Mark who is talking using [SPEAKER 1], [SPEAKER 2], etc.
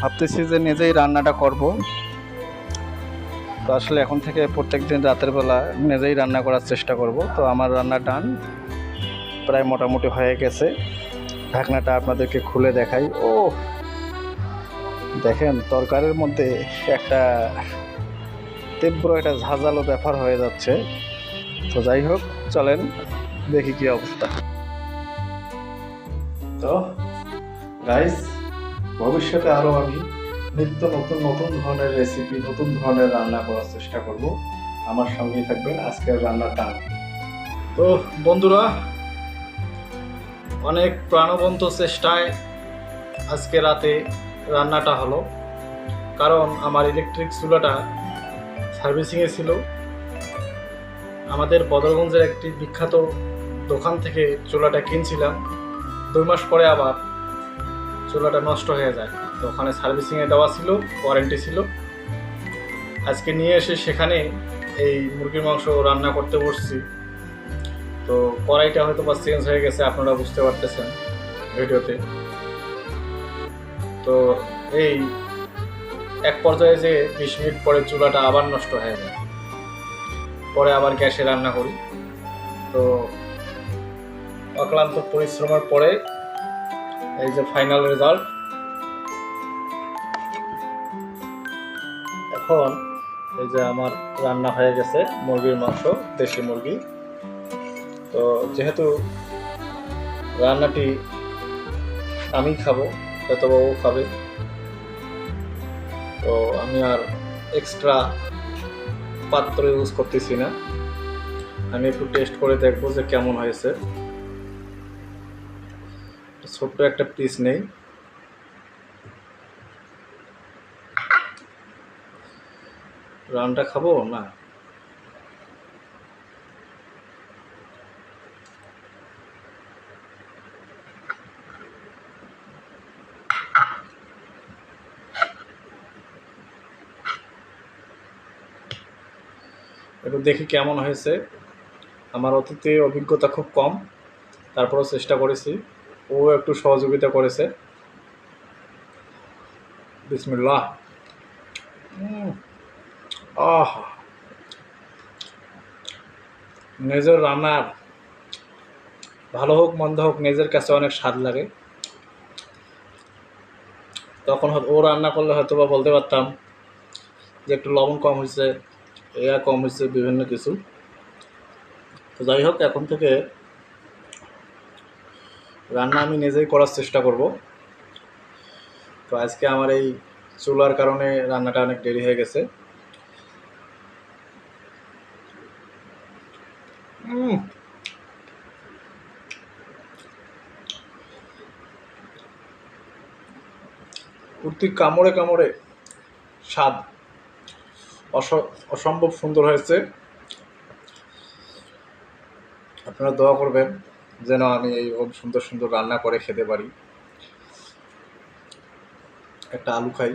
[SPEAKER 1] ভাবতেছি যে নিজেই রান্নাটা করব। তো আসলে এখন থেকে প্রত্যেক দিন রাতের বেলা নিজেই রান্না করার চেষ্টা করব। তো আমার রান্না ডান, প্রায় মোটামুটি হয়ে গেছে। ঢাকনাটা আপনাদেরকে খুলে দেখাই। ও, দেখেন তরকারির মধ্যে একটা তীব্র একটা ঝাঁঝালো ব্যাপার হয়ে যাচ্ছে। তো যাই হোক, চলেন দেখি কি অবস্থা। তো গাইস ভবিষ্যতে আরও আমি নিত্য নতুন নতুন ধরনের রেসিপি নতুন ধরনের রান্না করার চেষ্টা করব। আমার সঙ্গেই থাকবেন আজকের রান্নার টান। তো বন্ধুরা, অনেক প্রাণবন্ত চেষ্টায় আজকে রাতে রান্নাটা হলো। কারণ আমার ইলেকট্রিক চুলাটা সার্ভিসিংয়ে ছিল। আমাদের বদরগঞ্জের একটি বিখ্যাত দোকান থেকে চুলাটা কিনছিলাম। দুই মাস পরে আবার চুলাটা নষ্ট হয়ে যায়। তো ওখানে সার্ভিসিংয়ে দেওয়া ছিল ওয়ারেন্টি ছিল। আজকে নিয়ে এসে সেখানে এই মুরগির মাংস রান্না করতে বসছি। তো কড়াইটা হয়তো বা চেঞ্জ হয়ে গেছে, আপনারা বুঝতে পারতেছেন ভিডিওতে। তো এই এক পর্যায়ে যে বিশ মিনিট পরে চুলাটা আবার নষ্ট হয়ে যায়। পরে আবার গ্যাসে রান্না করি। তো অক্লান্ত পরিশ্রমের পরে এই যে ফাইনাল রেজাল্ট এখন এই যে আমার রান্না হয়ে গেছে, মুরগির মাংস, দেশি মুরগি। তো যেহেতু রান্নাটি আমি খাব হয়তো বা ও খাবে। তো আমি আর এক্সট্রা পাত্র ইউজ করতেছি না। আমি একটু টেস্ট করে দেখব যে কেমন হয়েছে। ছোট্ট একটা পিস নেই। রানটা খাব? না। একটু দেখি কেমন হয়েছে। আমার অতীতে অভিজ্ঞতা খুব কম, তারপরেও চেষ্টা করেছি। ও একটু সহযোগিতা করেছে। বিসমিল্লাহ। আহ। নিজের রান্নার ভালো হোক, মন্দ হোক, নিজের কাছে অনেক স্বাদ লাগে। তখন ও রান্না করলে হয়তো বা বলতে পারতাম যে একটু লবণ কম হয়েছে এয়া কম হয়েছে বিভিন্ন কিছু। তো যাই হোক, এখন থেকে রান্না আমি নিজেই করার চেষ্টা করব। তো আজকে আমার এই চুলার কারণে রান্নাটা অনেক দেরি হয়ে গেছে। কুর্তি কামড়ে কামড়ে স্বাদ অস- অসম্ভব সুন্দর হয়েছে। আপনারা দোয়া করবেন। যেন আমি এইরকম সুন্দর সুন্দর রান্না করে খেতে পারি। একটা আলু খাই।